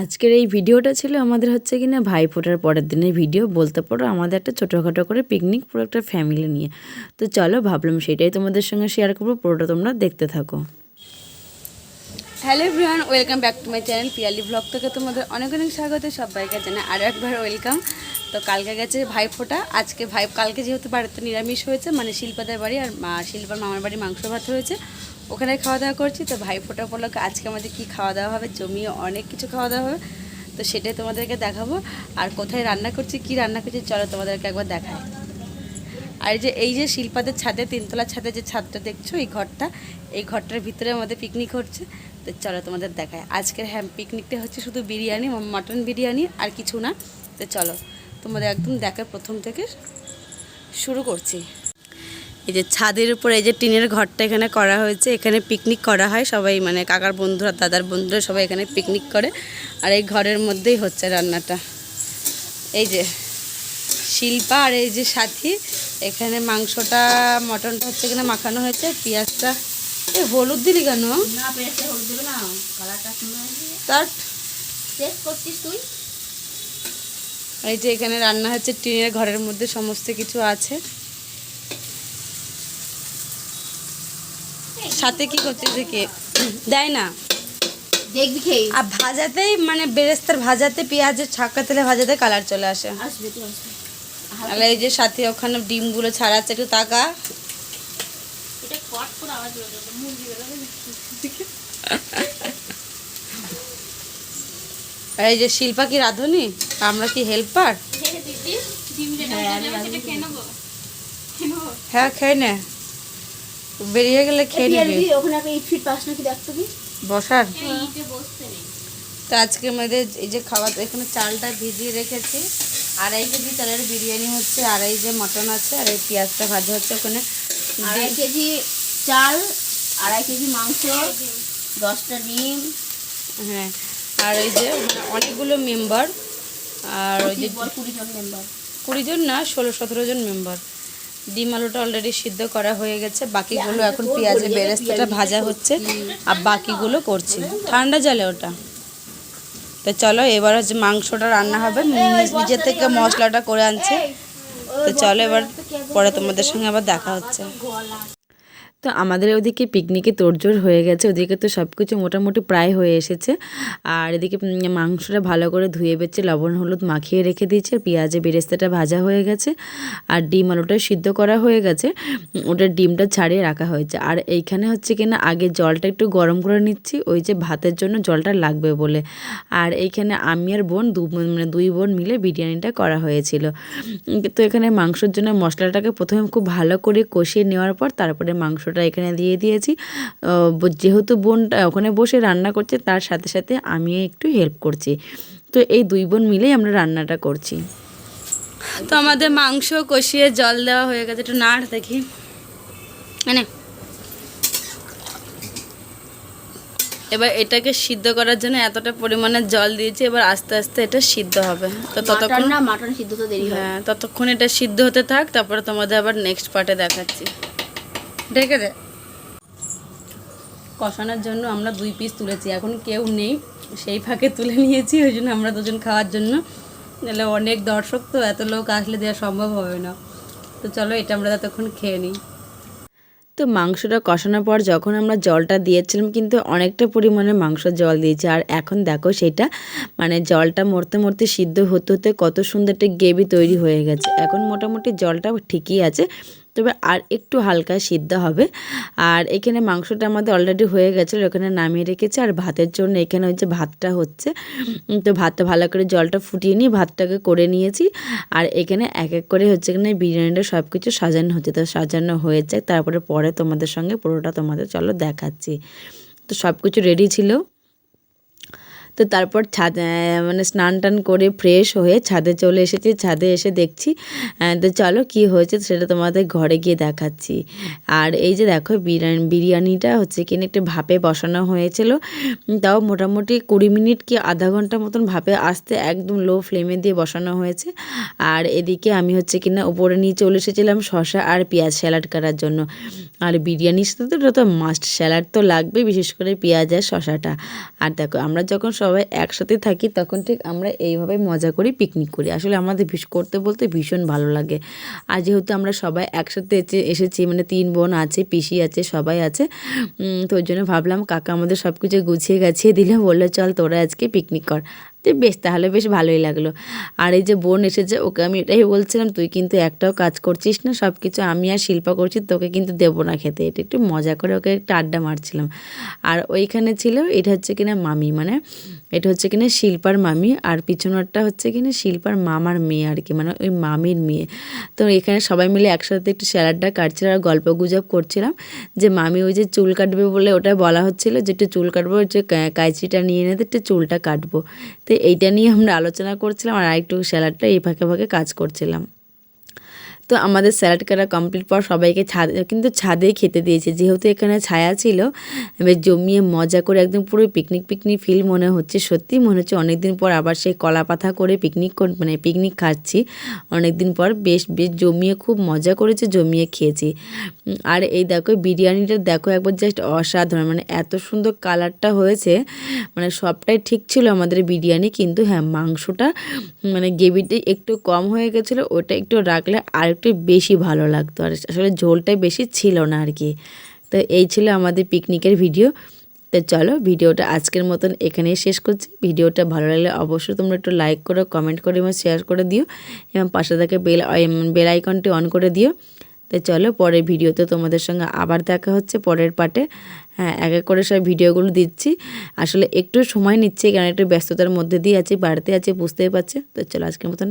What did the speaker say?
আজকের এই ভিডিওটা ছিল আমাদের হচ্ছে কি না ভাই ফোটার পরের দিনের ভিডিও। বলতে পারো আমাদের একটা ছোটোখাটো করে পিকনিক পুরো একটা ফ্যামিলি নিয়ে। তো চলো ভাবলাম সেটাই তোমাদের সঙ্গে শেয়ার করব, পুরোটা তোমরা দেখতে থাকো। Hello everyone welcome back to my channel Piyali blog থেকে তোমাদের অনেক অনেক স্বাগত সবাইকে জানাই। আরও একবার ওয়েলকাম তো কালকে গেছে ভাই ফোটা আজকে ভাই কালকে যেহেতু বাড়িতে নিরামিষ হয়েছে মানে শিল্পাদের বাড়ি আর মা শিল্পার মামার বাড়ি মাংস ভাত হয়েছে ওখানে খাওয়া দাওয়া করছি, তো ভাই ফোটা উপলক্ষে আজকে আমাদের কী খাওয়া দাওয়া হবে, জমিয়ে অনেক কিছু খাওয়া দাওয়া হবে, তো সেটাই তোমাদেরকে দেখাবো। আর কোথায় রান্না করছি, কি রান্না করছি, চলো তোমাদেরকে একবার দেখায় আর যে, এই যে শিল্পাদের ছাদে তিনতলা ছাদে যে ছাদটা দেখছ, এই ঘরটা, এই ঘরটার ভিতরে আমাদের পিকনিক হচ্ছে, তো চলো তোমাদের দেখায় আজকের হ্যাঁ পিকনিকটা হচ্ছে শুধু বিরিয়ানি মাটন বিরিয়ানি আর কিছু না, তো চলো তোমাদের একদম দেখা প্রথম থেকে শুরু করছি। এই যে ছাদের উপর এই যে টিনের ঘরটা এখানে করা হয়েছে এখানে পিকনিক করা হয়। সবাই মানে কাকার বন্ধুরা দাদার বন্ধুরা সবাই এখানে পিকনিক করে। আর এই ঘরের মধ্যেই হচ্ছে রান্নাটা। এই যে শিল্পা আর এই যে সাথী এখানে মাংসটা মটনটা হচ্ছে এখানে মাখানো হয়েছে পেঁয়াজটা। এই হলুদ দিলি কেন? এই যে এখানে রান্না হচ্ছে টিনের ঘরের মধ্যে সমস্ত কিছু আছে। সাথে কি করছে দেখে? দেয় না। দেখবি খেয়ে। আর ভাজাতেই মানে বেরেস্তার ভাজাতে পেঁয়াজের ছাক্কা তেলে ভাজাতে কালার চলে আসে। আসবে তুই আসবে। আর এই যে সাথে ওখানে ডিমগুলো ছাড়াচ্ছে একটু তাকা। আর এই যে শিল্পা কি রাঁধুনি? আমরা কি হেল্পার হ্যাঁ খেয়ে নে। বেরিয়ে গেলে খেয়ে নিবি। ওখানে একটা ইট ফিট পাস নাকি দেখতো কি? বসার? নেই। তো আজকে আমাদের এই যে খাবার এখানে চালটা ভিজিয়ে রেখেছি। আড়াই কেজি চালের বিরিয়ানি হচ্ছে আড়াই যে মটন আছে আর এই পেঁয়াজটা ভাজা হচ্ছে ওখানে। আড়াই কেজি চাল আড়াই কেজি মাংস দশটা ডিম। হ্যাঁ আর এই যে অনেকগুলো মেম্বার। আর ওই যে কুড়ি জন মেম্বার। কুড়ি জন না ষোলো সতেরো জন মেম্বার। ডিম আলুটা অলরেডি সিদ্ধ করা হয়ে গেছে। বাকিগুলো এখন পেঁয়াজে বেরেস্তাটা ভাজা হচ্ছে। আর বাকিগুলো করছি। ঠান্ডা জলে ওটা। তো চলো এবার হচ্ছে মাংসটা রান্না হবে। নিজ- নিজের থেকে মশলাটা করে আনছে। তো চলো এবার পরে তোমাদের সঙ্গে আবার দেখা হচ্ছে। তো আমাদের ওদিকে পিকনিকে তোড়জোড় হয়ে গেছে। ওদিকে তো সব কিছু মোটামুটি প্রায় হয়ে এসেছে। আর এদিকে মাংসটা ভালো করে ধুয়ে বেছে, লবণ, হলুদ মাখিয়ে রেখে দিয়েছে। পেঁয়াজে বেরেস্তাটা ভাজা হয়ে গেছে। আর ডিম আলুটা সিদ্ধ করা হয়ে গেছে। ওটার ডিমটা ছাড়িয়ে রাখা হয়েছে। আর এইখানে হচ্ছে কিনা আগে জলটা একটু গরম করে নিচ্ছি। ওই যে ভাতের জন্য জলটা লাগবে বলে। আর এইখানে আমি আর বোন দু মানে দুই বোন মিলে বিরিয়ানিটা করা হয়েছিল। তো এখানে মাংসের জন্য মশলাটাকে প্রথমে খুব ভালো করে কষিয়ে নেওয়ার পর, তারপরে মাংসটা এখানে দিয়ে দিয়েছি। যেহেতু বোনটা ওখানে বসে রান্না করছে তার সাথে সাথে আমি একটু হেল্প করছি। তো এই দুই বোন মিলেই আমরা রান্নাটা করছি। তো আমাদের মাংস কষিয়ে জল দেওয়া হয়ে গেছে একটু নাড় দেখি। মানে এবার এটাকে সিদ্ধ করার জন্য এতটা পরিমাণে জল দিয়েছি এবার আস্তে আস্তে এটা সিদ্ধ হবে। তো ততক্ষণ মাটন না সিদ্ধ তো দেরি হ্যাঁ। ততক্ষণ এটা সিদ্ধ হতে থাক তারপরে তোমাদের আবার নেক্সট পার্টে দেখাচ্ছি। ঢেকে দে। কষানোর জন্য আমরা দুই পিস তুলেছি, এখন কেউ নেই। সেই ফাঁকে তুলে নিয়েছি, ওই জন্য আমরা দুজন খাওয়ার জন্য। নাহলে অনেক দর্শক তো, এত লোক আসলে দেওয়া সম্ভব হবে না। তো চলো এটা আমরা ততক্ষণ খেয়ে নিই। তো মাংসটা কষানোর পর যখন আমরা জলটা দিয়েছিলাম, কিন্তু অনেকটা পরিমাণে মাংস জল দিয়েছি। আর এখন দেখো সেটা মানে জলটা মরতে মরতে সিদ্ধ হতে হতে কত সুন্দর একটা গ্রেভি তৈরি হয়ে গেছে। এখন মোটামুটি জলটা ঠিকই আছে। তবে আর একটু হালকা সিদ্ধ হবে। আর এখানে মাংসটা আমাদের অলরেডি হয়ে গেছিল এখানে নামিয়ে রেখেছি। আর ভাতের জন্য এখানে হচ্ছে ভাতটা হচ্ছে তো ভাতটা ভালো করে জলটা ফুটিয়ে নিয়ে ভাতটাকে করে নিয়েছি। আর এখানে এক এক করে হচ্ছে এখানে বিরিয়ানিটা সব কিছু সাজানো হচ্ছে, তো সাজানো হয়েছে। তারপরে পরে তোমাদের সঙ্গে পুরোটা তোমাদের চলো দেখাচ্ছি। তো সব কিছু রেডি ছিল। তো তারপর ছাদ মানে স্নান টান করে ফ্রেশ হয়ে ছাদে চলে এসেছি, ছাদে এসে দেখছি তো চলো কি হয়েছে সেটা তোমাদের ঘরে গিয়ে দেখাচ্ছি। আর এই যে দেখো, বিরিয়ানি, বিরিয়ানিটা হচ্ছে কিনা একটু ভাপে বসানো হয়েছিল, তাও মোটামুটি কুড়ি মিনিট কি আধা ঘণ্টা মতন ভাপে আসতে একদম লো ফ্লেমে দিয়ে বসানো হয়েছে। আর এদিকে আমি হচ্ছে কিনা উপরে নিয়ে চলে এসেছিলাম শসা আর পেঁয়াজ স্যালাড করার জন্য। আর বিরিয়ানির সাথে তো মাস্ট স্যালাড তো লাগবে বিশেষ করে পেঁয়াজ আর শসাটা। আর দেখো, আমরা যখন সবাই একসাথে থাকি, তখন ঠিক আমরা এইভাবে মজা করি পিকনিক করি। আসলে আমাদের করতে বলতে ভীষণ ভালো লাগে। আর যেহেতু আমরা সবাই একসাথে এসে, এসেছি মানে তিন বোন আছে, পিসি আছে, সবাই আছে তো ওই জন্য ভাবলাম, কাকা আমাদের সব কিছু গুছিয়ে গাছিয়ে দিলে বলল, চল তোরা আজকে পিকনিক কর। তো বেশ, তাহলে বেশ ভালোই লাগল। আর এই যে বোন এসেছে, ওকে আমি এটাই বলছিলাম, তুই কিন্তু একটাও কাজ করছিস না সব কিছু আমি আর শিল্পা করছি, তোকে কিন্তু দেবো না খেতে। এটা একটু মজা করে ওকে একটু আড্ডা মারছিলাম। আর ওইখানে ছিল, এটা হচ্ছে কিনা মামি মানে এটা হচ্ছে কিনা শিল্পার মামি, আর পিছনেরটা হচ্ছে কিনা শিল্পার মামার মেয়ে আর কি মানে ওই মামির মেয়ে। তো এখানে সবাই মিলে একসাথে একটু স্যালাডটা কাটছিলাম আর গল্প গুজব করছিলাম, যে মামি ওই যে চুল কাটবে বলে ওটা বলা হচ্ছিল যে, একটু চুল কাটবো যে কাঁচিটা নিয়ে এনে একটু চুলটা কাটবো। তো এইটা নিয়ে আমরা আলোচনা করছিলাম আর একটু স্যালাডটা এই ফাঁকে ফাঁকে কাজ করছিলাম। তো আমাদের স্যালাড কাটা কমপ্লিট পর সবাইকে ছাদ, কিন্তু ছাদেই খেতে দিয়েছে। যেহেতু এখানে ছায়া ছিল বেশ জমিয়ে মজা করে একদম পুরো পিকনিক পিকনিক ফিল মনে হচ্ছে। সত্যি মনে হচ্ছে অনেকদিন পর আবার সেই কলা পাতা করে পিকনিক মানে পিকনিক খাচ্ছি। অনেকদিন পর বেশ বেশ জমিয়ে খুব মজা করেছে, জমিয়ে খেয়েছি। আর এই দেখো, বিরিয়ানিটা দেখো একবার জাস্ট অসাধারণ মানে এত সুন্দর কালারটা হয়েছে। মানে সবটাই ঠিক ছিল আমাদের বিরিয়ানি, কিন্তু হ্যাঁ মাংসটা মানে গ্রেভিটা একটু কম হয়ে গেছিল, ওটা একটু রাখলে আর একটু বেশি ভালো লাগতো। আর আসলে ঝোলটাই বেশি ছিল না আর কি। তো এই ছিল আমাদের পিকনিকের ভিডিও। তো চলো ভিডিওটা আজকের মতন এখানেই শেষ করছি। ভিডিওটা ভালো লাগলে অবশ্যই তোমরা একটু লাইক করো কমেন্ট করে এবং শেয়ার করে দিও। এবং পাশে থেকে বেল বেল আইকনটি অন করে দিও। তো চলো পরের ভিডিওতে তোমাদের সঙ্গে আবার দেখা হচ্ছে পরের পার্টে। হ্যাঁ এক এক করে সব ভিডিওগুলো দিচ্ছি। আসলে একটু সময় নিচ্ছে, কারণ একটু ব্যস্ততার মধ্যে দিয়ে আছি, বাড়তে আছি, বুঝতেই পারছে। তো চলো আজকের মতন